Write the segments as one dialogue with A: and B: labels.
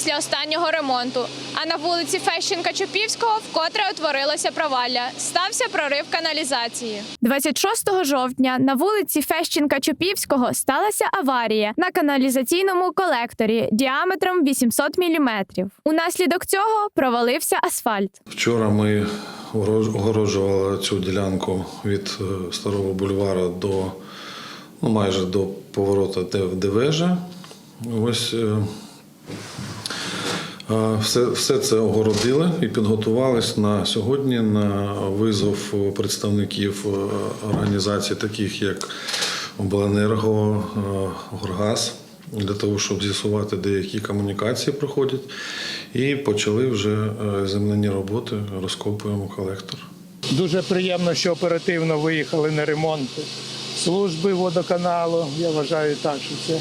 A: після останнього ремонту. А на вулиці Фещенка Чопівського вкотре утворилося провалля. Стався прорив каналізації. 26 жовтня на вулиці Фещенка Чопівського сталася аварія на каналізаційному колекторі діаметром 800 мм. Унаслідок цього провалився асфальт.
B: Вчора ми огороджували цю ділянку від е, старого бульвара до ну, майже до повороту де, де вежа. Ось е, все, все це огородили і підготувались на сьогодні на визов представників е, організацій, таких як Обленерго, е, Горгаз, для того, щоб з'ясувати, де які комунікації проходять. І почали вже е, земляні роботи, розкопуємо колектор.
C: Дуже приємно, що оперативно виїхали на ремонт служби водоканалу. Я вважаю так, що це.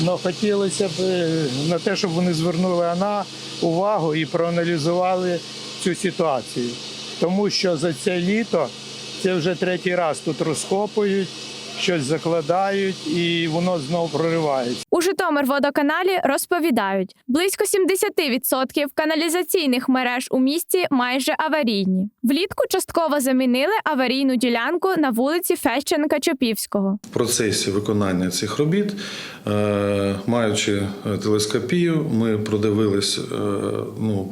C: Но хотілося б е, на те, щоб вони звернули на увагу і проаналізували цю ситуацію. Тому що за це літо це вже третій раз тут розкопують, щось закладають, і воно знову проривається.
A: У Житомирводоканалі розповідають, близько 70% каналізаційних мереж у місті майже аварійні. Влітку частково замінили аварійну ділянку на вулиці Фещенка Чопівського.
B: В процесі виконання цих робіт, е, маючи е, телескопію, ми продивились е, ну,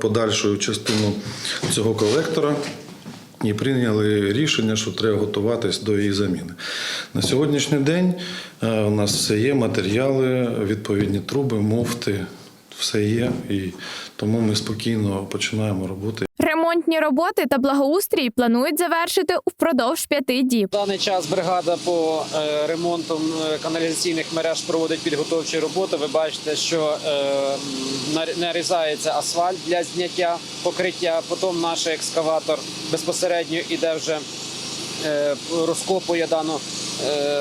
B: подальшу частину цього колектора. І прийняли рішення, що треба готуватись до її заміни. На сьогоднішній день е, у нас все є, матеріали, відповідні труби, муфти, все є. І тому ми спокійно починаємо роботи.
A: Ремонтні роботи та благоустрій планують завершити впродовж п'яти діб.
D: В даний час бригада по е, ремонту е, каналізаційних мереж проводить підготовчі роботи. Ви бачите, що е, нарізається асфальт для зняття покриття. Потім наш екскаватор безпосередньо іде вже розкопує дану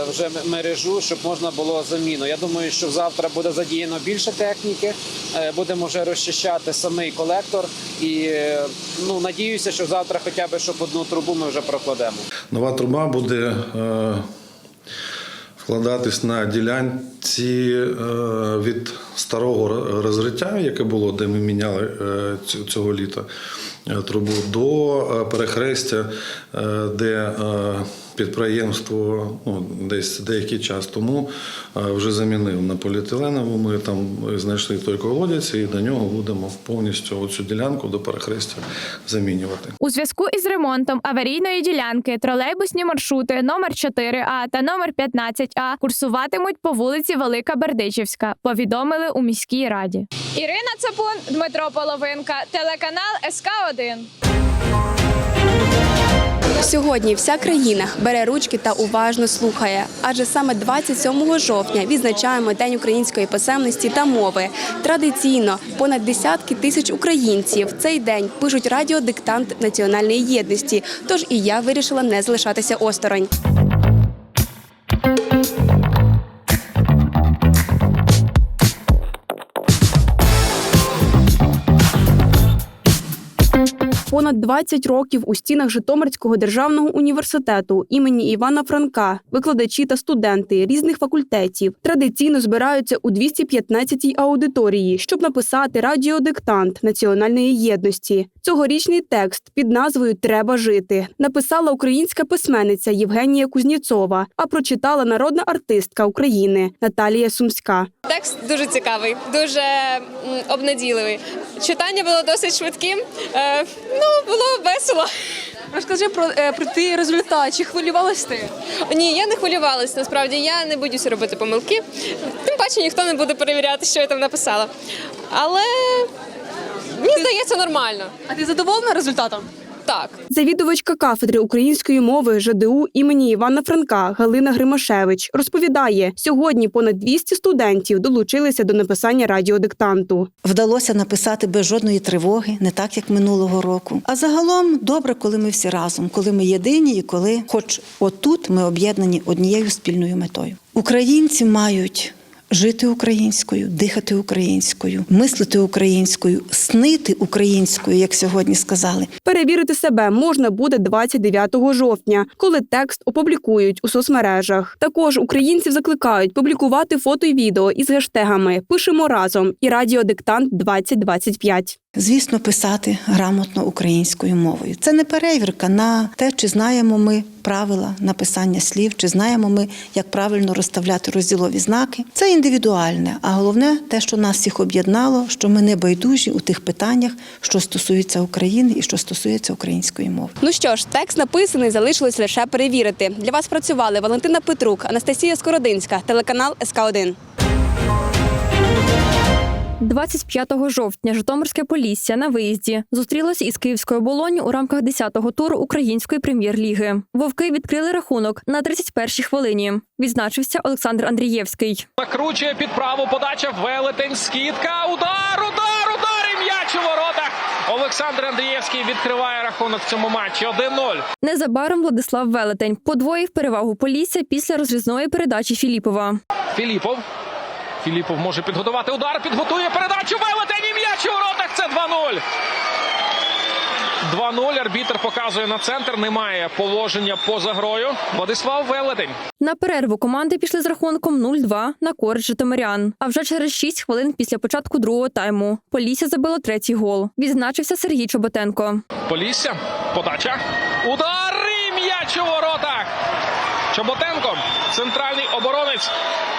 D: вже мережу, щоб можна було заміну. Я думаю, що завтра буде задіяно більше техніки. Е, Будемо вже розчищати самий колектор. І е, ну надіюся, що завтра, хоча б щоб одну трубу ми вже прокладемо.
B: Нова труба буде е, вкладатись на ділянці е, від старого розриття, яке було, де ми міняли е, цього літа е, трубу, до е, перехрестя, де підприємство ну, десь деякий час тому вже замінив на поліетиленову. Ми там знайшли той колодязь і до нього будемо повністю оцю ділянку до перехрестя замінювати.
A: У зв'язку із ремонтом аварійної ділянки тролейбусні маршрути номер 4А та номер 15А курсуватимуть по вулиці Велика Бердичівська. Повідомили у міській раді. Ірина Цапун, Дмитро Половинка, телеканал СК 1
E: Сьогодні вся країна бере ручки та уважно слухає, адже саме 27 жовтня відзначаємо День української писемності та мови. Традиційно понад десятки тисяч українців в цей день пишуть радіодиктант національної єдності. Тож і я вирішила не залишатися осторонь. Понад 20 років у стінах Житомирського державного університету імені Івана Франка викладачі та студенти різних факультетів традиційно збираються у 215-й аудиторії, щоб написати радіодиктант національної єдності. Цьогорічний текст під назвою Треба жити написала українська письменниця Євгенія Кузніцова, а прочитала народна артистка України Наталія Сумська.
F: Текст дуже цікавий, дуже обнадійливий. Читання було досить швидким. Ну, було весело.
G: Розкажи про, е, про твій результат. Чи хвилювалась ти?
F: Ні, я не хвилювалась. Насправді я не боюся робити помилки. Тим паче ніхто не буде перевіряти, що я там написала. Але мені здається нормально.
G: А ти задоволена результатом?
F: Так.
E: Завідувачка кафедри української мови ЖДУ імені Івана Франка Галина Гримашевич розповідає, сьогодні понад 200 студентів долучилися до написання радіодиктанту.
H: Вдалося написати без жодної тривоги, не так як минулого року. А загалом добре, коли ми всі разом, коли ми єдині і коли, хоч отут ми об'єднані однією спільною метою. Українці мають. Жити українською, дихати українською, мислити українською, снити українською, як сьогодні сказали.
E: Перевірити себе можна буде 29 жовтня, коли текст опублікують у соцмережах. Також українців закликають публікувати фото і відео із гештегами Пишемо разом і радіодиктант 2025.
H: Звісно, писати грамотно українською мовою. Це не перевірка на те, чи знаємо ми правила написання слів, чи знаємо ми, як правильно розставляти розділові знаки. Це індивідуальне, а головне те, що нас всіх об'єднало, що ми не байдужі у тих питаннях, що стосуються України і що стосується української мови.
E: Ну що ж, текст написаний, залишилось лише перевірити. Для вас працювали Валентина Петрук, Анастасія Скородинська, телеканал СК 1
I: 25 жовтня Житомирське Полісся на виїзді зустрілося із київською оболонью у рамках 10-го туру української прем'єр-ліги. Вовки відкрили рахунок на 31-й хвилині. Відзначився Олександр Андрієвський.
J: Накручує під праву подача велетень, скидка, удар, удар, удар і м'яч у воротах. Олександр Андрієвський відкриває рахунок в цьому матчі 1-0.
I: Незабаром Владислав Велетень подвоїв перевагу Полісся після розрізної передачі Філіпова.
J: Філіпов. Філіпов може підготувати удар, підготує передачу. Велетень і м'яч у воротах. Це 2-0. 2-0. Показує на центр. Немає положення поза грою. Владислав Велетень.
I: На перерву команди пішли з рахунком 0-2 на користь Житомирян. А вже через 6 хвилин після початку другого тайму Полісся забило третій гол. Відзначився Сергій Чоботенко.
J: Полісся. Подача. Удар і м'яч у воротах. Чоботенко, центральний оборонець.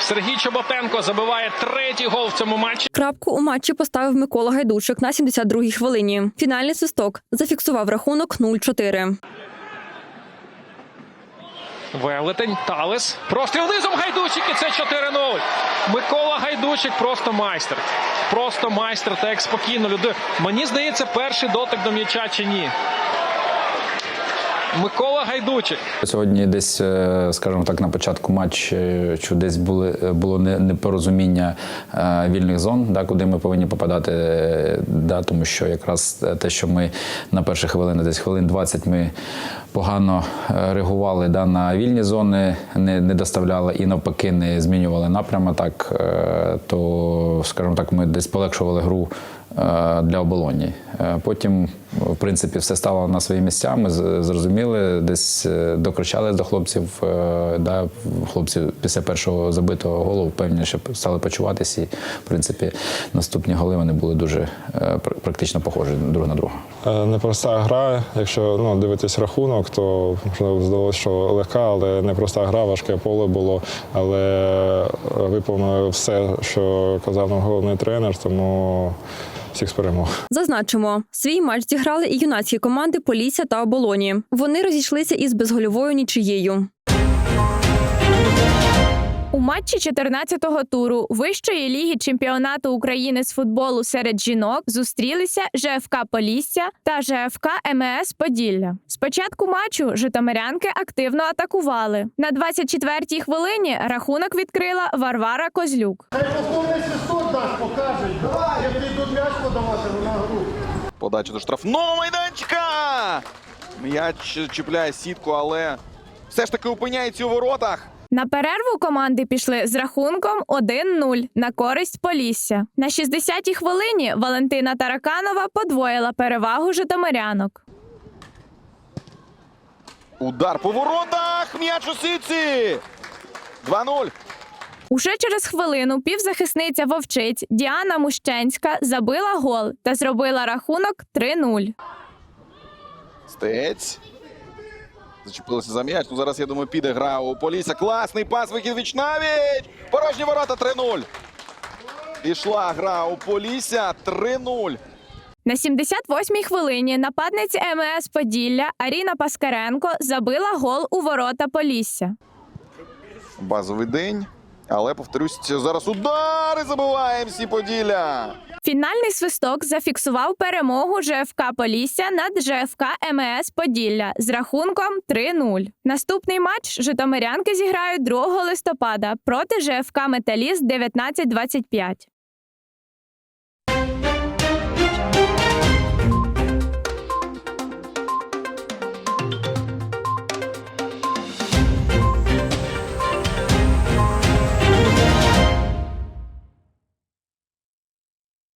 J: Сергій Чоботенко забиває третій гол в цьому матчі.
I: Крапку у матчі поставив Микола Гайдучик на 72-й хвилині. Фінальний свисток зафіксував рахунок 0-4.
J: Велетень, Талес. Простріл низом Гайдучик і це 4-0. Микола Гайдучик просто майстер. Просто майстер, так як спокійно людина. Мені здається, перший дотик до м'яча чи ні. Микола Гайдучик.
K: Сьогодні десь, е, скажімо так, на початку матчу десь були, було непорозуміння е, вільних зон, да, куди ми повинні попадати. е, Да, тому що якраз те, що ми на перші хвилини, десь хвилин 20 ми погано е, реагували да, на вільні зони, не, не доставляли і навпаки не змінювали напрямок, так, е, то, скажімо так, ми десь полегшували гру е, для оболоні. Потім, в принципі, все стало на свої місця. Ми зрозуміли, десь докричали до хлопців. Да, хлопці після першого забитого голу впевненіше стали почуватися. І, в принципі, наступні голи вони були дуже практично похожі друг на друга.
L: Е, Непроста гра. Якщо ну, дивитись рахунок, то можливо здалося, що легка, але непроста гра, важке поле було. Але е, виповнили все, що казав нам головний тренер, тому всіх з перемог.
I: Зазначимо, свій матч зіграли і юнацькі команди Полісся та Оболоні. Вони розійшлися із безгольовою нічиєю.
A: Матчі 14-го туру вищої ліги чемпіонату України з футболу серед жінок зустрілися ЖФК Полісся та ЖФК МС Поділля. Спочатку матчу житомирянки активно атакували. На 24-й хвилині рахунок відкрила Варвара Козлюк.
M: Подача до штрафного майданчика. М'яч чіпляє сітку, але все ж таки опиняється у воротах.
A: На перерву команди пішли з рахунком 1-0 на користь Полісся. На 60-й хвилині Валентина Тараканова подвоїла перевагу житомирянок.
M: Удар по воротах. М'яч у сітці. 2-0.
A: Уже через хвилину півзахисниця вовчиць Діана Мущенська забила гол та зробила рахунок 3-0.
M: Стець. Зачепилися за м'яч. Ну зараз, я думаю, піде гра у Полісся. Класний пас, вихід віч-навіч. Порожні ворота 3-0. Пішла гра у Полісся 3-0.
A: На 78-й хвилині нападниця МС Поділля Аріна Паскаренко забила гол у ворота Полісся.
M: Базовий день. Але, повторюсь, зараз удари забиває МС Поділля.
A: Фінальний свисток зафіксував перемогу ЖФК Полісся над ЖФК МС Поділля з рахунком 3-0. Наступний матч житомирянки зіграють 2 листопада проти ЖФК Металіст 19-25.